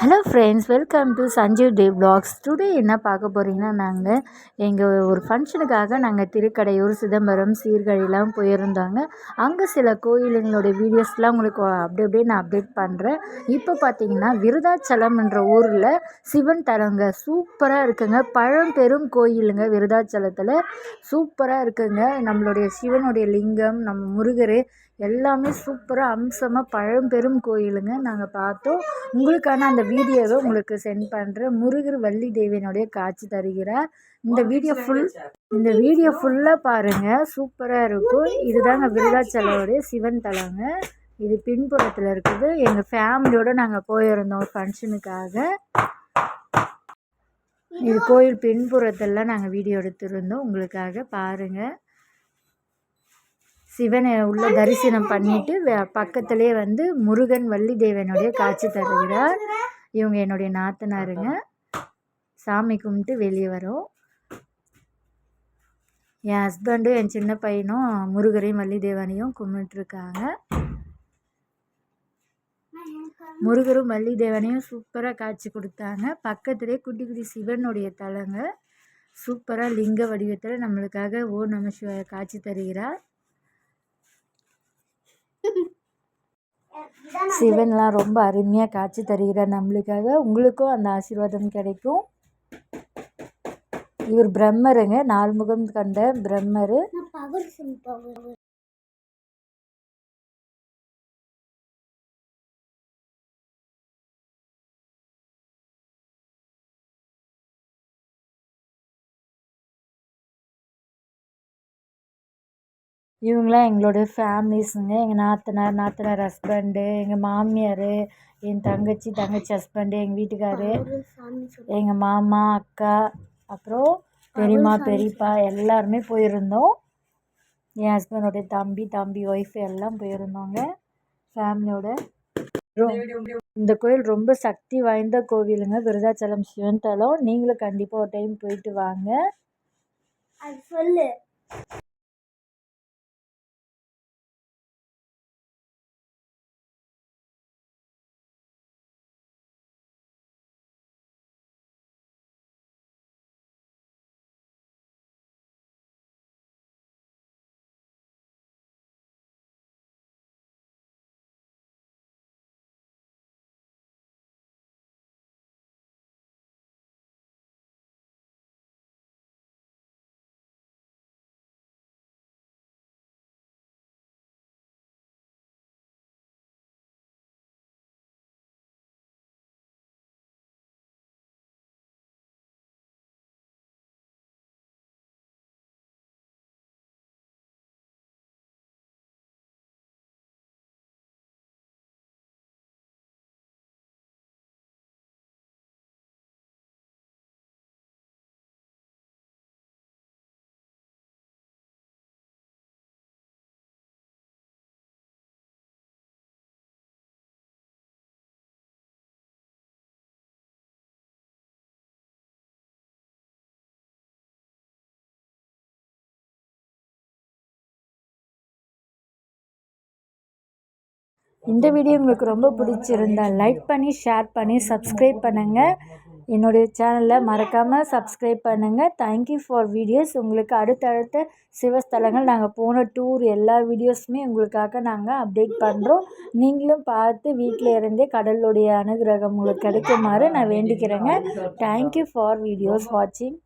Hello friends welcome to Sanjeev day vlogs today என்ன பார்க்க போகிறீங்கன்னா நாங்கள் எங்கள் ஒரு ஃபங்க்ஷனுக்காக நாங்கள் திருக்கடையூர் சிதம்பரம் சீர்கழிலாம் போயிருந்தாங்க. அங்கே சில கோயிலுங்களோட வீடியோஸ்லாம் உங்களுக்கு அப்படி அப்படியே நான் அப்டேட் பண்ணுறேன் இப்போ பார்த்தீங்கன்னா விருதாச்சலம்ன்ற ஊரில் சிவன் தலங்க சூப்பராக இருக்குங்க. பழம்பெரும் கோயிலுங்க விருதாச்சலத்தில். சூப்பராக இருக்குங்க. நம்மளுடைய சிவனுடைய லிங்கம் நம்ம முருகர் எல்லாமே சூப்பராக அம்சமாக பழம்பெரும் கோயிலுங்க நாங்கள் பார்த்தோம். உங்களுக்கான அந்த வீடியோவை உங்களுக்கு சென்ட் பண்ணுறேன் முருகர் வள்ளி தேவியினுடைய காட்சி தருகிறார். இந்த வீடியோ ஃபுல் இந்த வீடியோ ஃபுல்லாக பாருங்கள் சூப்பராக இருக்கும். இதுதாங்க விருதாச்சலோடைய சிவன் தலங்க. இது பின்புறத்தில் இருக்குது. எங்கள் ஃபேமிலியோடு நாங்கள் போயிருந்தோம் ஃபங்க்ஷனுக்காக இது கோயில் பின்புறத்தெல்லாம் நாங்கள் வீடியோ எடுத்திருந்தோம். உங்களுக்காக பாருங்கள் சிவனை உள்ள தரிசனம் பண்ணிட்டு பக்கத்துலேயே வந்து முருகன் வள்ளி தேவனுடைய காட்சி தருகிறார். இவங்க என்னுடைய நாத்தனாருங்க. சாமி கும்பிட்டு வெளியே வரோம். என் ஹஸ்பண்டும் என் சின்ன பையனும் முருகரையும் வள்ளி தேவனையும் கும்பிட்டுருக்காங்க. முருகரும் வள்ளி தேவனையும் சூப்பராக காட்சி கொடுத்தாங்க. பக்கத்துலேயே குட்டி குட்டி சிவனுடைய தலங்க. சூப்பராக லிங்க வடிவத்தில் நம்மளுக்காக ஓ நம சிவ காட்சி தருகிறார். சிவன்லாம் ரொம்ப அருமையாக காட்சி தருகிறார் நம்மளுக்காக. உங்களுக்கும் அந்த ஆசீர்வாதம் கிடைக்கும். இவர் பிரம்மருங்க. நால்முகம் கண்ட பிரம்மர். இவங்களாம் எங்களோட ஃபேமிலிஸுங்க. எங்கள் நாத்தனார் நாத்தனார் ஹஸ்பண்டு எங்கள் மாமியார் என் தங்கச்சி தங்கச்சி ஹஸ்பண்டு எங்கள் வீட்டுக்காரு எங்கள் மாமா அக்கா அப்புறம் பெரியம்மா பெரியப்பா எல்லாருமே போயிருந்தோம். என் ஹஸ்பண்டோடைய தம்பி தம்பி ஒய்ஃப் எல்லாம் போயிருந்தோங்க. ஃபேமிலியோட. இந்த கோயில் ரொம்ப சக்தி வாய்ந்த கோவிலுங்க. விருதாச்சலம் சிவன் தலம் நீங்களும் கண்டிப்பாக ஒரு டைம் போயிட்டு வாங்க. சொல்லு. இந்த வீடியோ உங்களுக்கு ரொம்ப பிடிச்சிருந்தால் லைக் பண்ணி ஷேர் பண்ணி சப்ஸ்கிரைப் பண்ணுங்கள் என்னுடைய சேனலில் மறக்காமல் சப்ஸ்கிரைப் பண்ணுங்கள் தேங்க்யூ ஃபார் வீடியோஸ் உங்களுக்கு அடுத்தடுத்த சிவஸ்தலங்கள் நாங்கள் போன டூர் எல்லா வீடியோஸுமே உங்களுக்காக நாங்கள் அப்டேட் பண்ணுறோம் நீங்களும் பார்த்து வீட்டில் இருந்தே கடலுடைய அனுகிரகம் உங்களுக்கு கிடைக்குமாறு நான் வேண்டிக்கிறேங்க. தேங்க்யூ ஃபார் வீடியோஸ் வாட்சிங்